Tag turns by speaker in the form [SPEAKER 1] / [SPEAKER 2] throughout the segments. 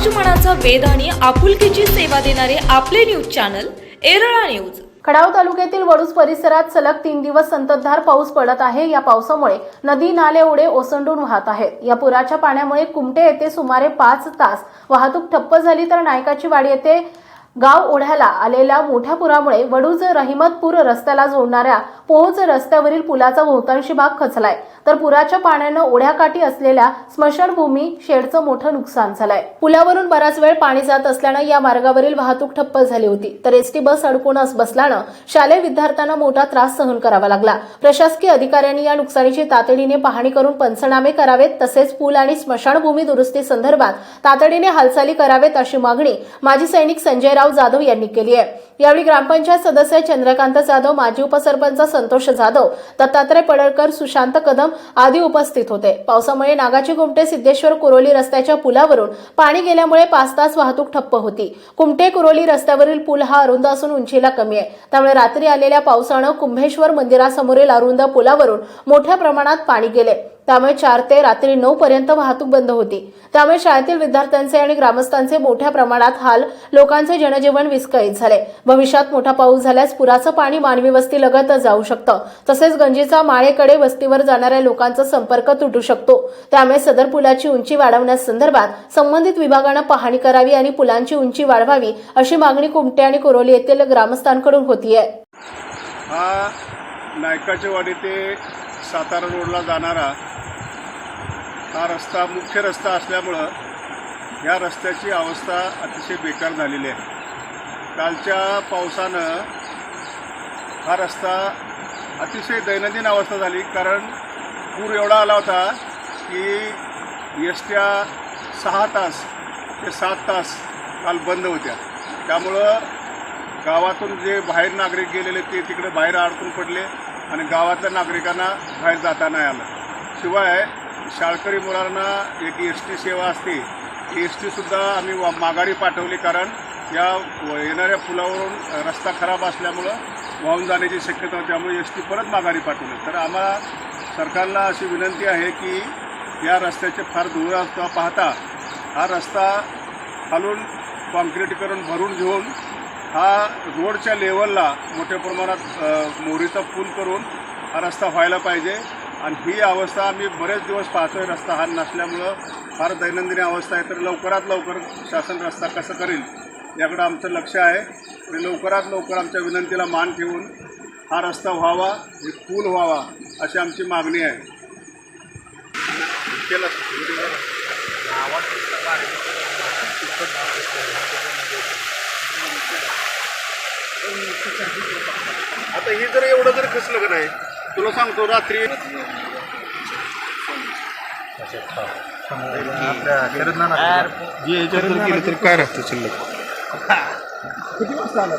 [SPEAKER 1] समाजमनाचा वेद आणि आपुलकीची सेवा देणारे आपले न्यूज चॅनल एरळा न्यूज.
[SPEAKER 2] खडाव तालुक्यातील वडूस परिसरात सलग तीन दिवस संततधार पाऊस पडत आहे. या पावसामुळे नदी नाले ओढे ओसंडून वाहत आहेत. या पुराच्या पाण्यामुळे कुमटे येथे सुमारे पाच तास वाहतूक ठप्प झाली तर नायकाची वाडी येथे गाव ओढ्याला आलेल्या मोठ्या पुरामुळे वडूज रहिमतपूर रस्त्याला जोडणाऱ्या पोहोच रस्त्यावरील पुलाचा बहुतांशी भाग खचलाय. तर पुराच्या पाण्यानं ओढ्याकाठी असलेल्या स्मशानभूमी शेडचं मोठं नुकसान झालंय. पुलावरून बराच वेळ पाणी जात असल्यानं या मार्गावरील वाहतूक ठप्प झाली होती. तर एसटी बस अडकूनच बसल्यानं शालेय विद्यार्थ्यांना मोठा त्रास सहन करावा लागला. प्रशासकीय अधिकाऱ्यांनी या नुकसानीची तातडीने पाहणी करून पंचनामे करावेत तसेच पूल आणि स्मशानभूमी दुरुस्ती संदर्भात तातडीने हालचाली करावेत अशी मागणी माजी सैनिक संजय संजयराव जाधव यांनी केली आहे. यावेळी ग्रामपंचायत सदस्य चंद्रकांत जाधव माजी उपसरपंच संतोष जाधव दत्तात्रय पडळकर सुशांत कदम आदी उपस्थित होते. पावसामुळे नागाची कुमटे सिद्धेश्वर कुरोली रस्त्याच्या पुलावरून पाणी गेल्यामुळे पाच तास वाहतूक ठप्प होती. कुमटे कुरोली रस्त्यावरील पूल हा अरुंद असून उंचीला कमी आहे. त्यामुळे रात्री आलेल्या पावसानं कुंभेश्वर मंदिरासमोरील अरुंद पुलावरून मोठ्या प्रमाणात पाणी गेले. त्यामुळे चार ते रात्री नऊ पर्यंत वाहतूक बंद होती. त्यामुळे शाळेतील विद्यार्थ्यांचे आणि ग्रामस्थांचे मोठ्या प्रमाणात हाल लोकांचे जनजीवन विस्कळीत झाले. भविष्यात मोठा पाऊस झाल्यास पुराचं पाणी मानवी वस्ती लगत जाऊ शकतं. तसेच गंजीचा माळेकडे वस्तीवर जाणाऱ्या लोकांचा संपर्क तुटू शकतो. त्यामुळे सदर पुलाची उंची वाढवण्यासंदर्भात संबंधित विभागानं पाहणी करावी आणि पुलांची उंची वाढवावी अशी मागणी कुमटे आणि कोरोली येथील ग्रामस्थांकडून होतीये.
[SPEAKER 3] हा वाडी ते सातारा रोडला जाणारा हा रस्ता मुख्य रस्ता असल्यामुळं या रस्त्याची अवस्था अतिशय बेकार झालेली आहे. कालच्या पावसानं हा रस्ता अतिशय दैनंदिन अवस्था झाली कारण पूर एवढा आला होता की एस सहा तास ते सात तास काल बंद होत्या. त्यामुळं गावातून जे बाहेर नागरिक गेलेले ते तिकडे बाहेर अडकून पडले आणि गावातल्या नागरिकांना बाहेर जाता नाही आलं. शिवाय शाळकरी मुलांना एक एस टी सेवा असते एस टीसुद्धा आम्ही वा- माघारी पाठवली कारण या व- येणाऱ्या पुलावरून रस्ता खराब असल्यामुळं वाहून जाण्याची शक्यता होती. त्यामुळे एस टी परत माघारी पाठवली. तर आम्हाला सरकारला अशी विनंती आहे की या रस्त्याचे फार दुरावस्था पाहता हा रस्ता खालून कॉन्क्रीटीकरण भरून घेऊन हा रोडच्या लेवलला मोठ्या प्रमाणात मोहरीचा मोरीचा पूल करून हा रस्ता व्हायला पाहिजे. आणि ही अवस्था आम्ही बरेच दिवस पाहतोय रस्ता हा नसल्यामुळं फार दैनंदिनी अवस्था आहे. तर लवकरात लवकर शासन रस्ता कसं करेल याकडं आमचं लक्ष आहे. आणि लवकरात लवकर आमच्या विनंतीला मान ठेवून हा रस्ता व्हावा हे पूल व्हावा अशी आमची मागणी आहे. केलं. आता हे जर एवढं जर खसलं का नाही? तुला सांगतो रात्री जे याच्यात जर केलं तर काय राहतं शिल्लक किती वाजता आला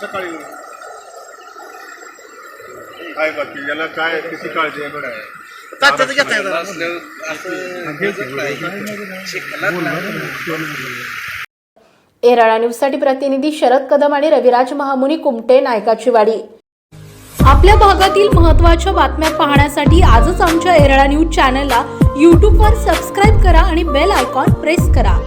[SPEAKER 3] सकाळी काय बाकी याला काय किती काळजी आहे
[SPEAKER 2] एराळा न्यूजसाठी प्रतिनिधी शरद कदम आणि रविराज महामुनी कुमटे नायकाची वाडी
[SPEAKER 1] आपल्या भागातील महत्त्वाच्या बातम्या पाहण्यासाठी आजच आमच्या एरळा न्यूज चॅनलला यूट्यूबवर सबस्क्राईब करा आणि बेल आयकॉन प्रेस करा.